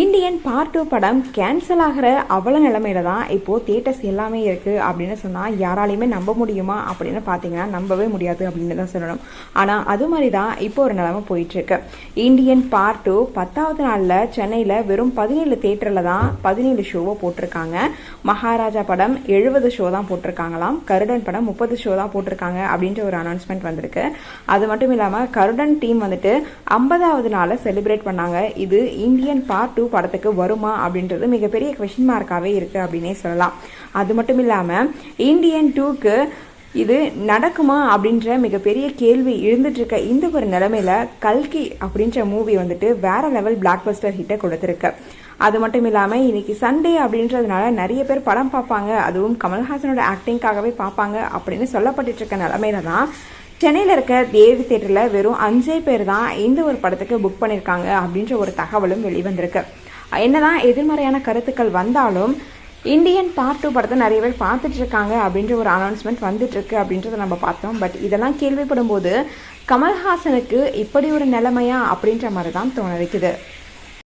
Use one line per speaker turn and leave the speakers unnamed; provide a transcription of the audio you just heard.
Indian part two படம் cancel ஆகிற அவ்வளோ நிலமையில தான் இப்போது தியேட்டர்ஸ் எல்லாமே இருக்குது அப்படின்னு சொன்னால் யாராலையுமே நம்ப முடியுமா அப்படின்னு பார்த்தீங்கன்னா நம்பவே முடியாது அப்படின்னு தான் சொல்லணும். ஆனால் அது மாதிரி தான் இப்போ ஒரு நிலமை போயிட்டுருக்கு இண்டியன் இந்தியன் பார்ட் டூ பத்தாவது நாளில் சென்னையில் வெறும் பதினேழு தேட்டரில் தான் பதினேழு ஷோவை போட்டிருக்காங்க. மகாராஜா படம் எழுபது ஷோ தான் போட்டிருக்காங்களாம். கருடன் படம் முப்பது ஷோ தான் போட்டிருக்காங்க அப்படின்ற ஒரு அனௌன்ஸ்மெண்ட் வந்திருக்கு. அது மட்டும் இல்லாமல் கருடன் டீம் வந்துட்டு ஐம்பதாவது நாளை செலிப்ரேட் பண்ணாங்க. இது இந்தியன் பார்ட் டூ படத்துக்கு வருமா அப்படின்றது மிகப்பெரிய கொஷின் மார்க்காகவே இருக்குது அப்படின்னே சொல்லலாம். அது மட்டும் இல்லாமல் இந்தியன் டூக்கு இது நடக்குமா அப்படின்ற மிகப்பெரிய கேள்வி இருந்துட்டுருக்க இந்த ஒரு நிலமையில கல்கி அப்படின்ற மூவி வந்துட்டு வேற லெவல் பிளாக் பஸ்டர் ஹிட்டை கொடுத்துருக்கு. அது மட்டும் இல்லாமல் இன்னைக்கு சண்டே அப்படின்றதுனால நிறைய பேர் படம் பார்ப்பாங்க. அதுவும் கமல்ஹாசனோட ஆக்டிங்காகவே பார்ப்பாங்க அப்படின்னு சொல்லப்பட்டு இருக்க நிலமையில தான் சென்னையில் இருக்க தேவி தேட்டரில் வெறும் அஞ்சே பேர் தான் இந்த ஒரு படத்துக்கு புக் பண்ணியிருக்காங்க அப்படின்ற ஒரு தகவலும் வெளிவந்திருக்கு. என்னதான் எதிர்மறையான கருத்துக்கள் வந்தாலும் இந்தியன் பார்ட் டூ படத்தை நிறைய பேர் பார்த்துட்டு இருக்காங்க அப்படின்ற ஒரு அனௌன்ஸ்மெண்ட் வந்துட்டு இருக்கு அப்படின்றத நம்ம பார்த்தோம். பட் இதெல்லாம் கேள்விப்படும் போது கமல்ஹாசனுக்கு இப்படி ஒரு நிலைமையா அப்படின்ற மாதிரி தான் தோண வைக்குது.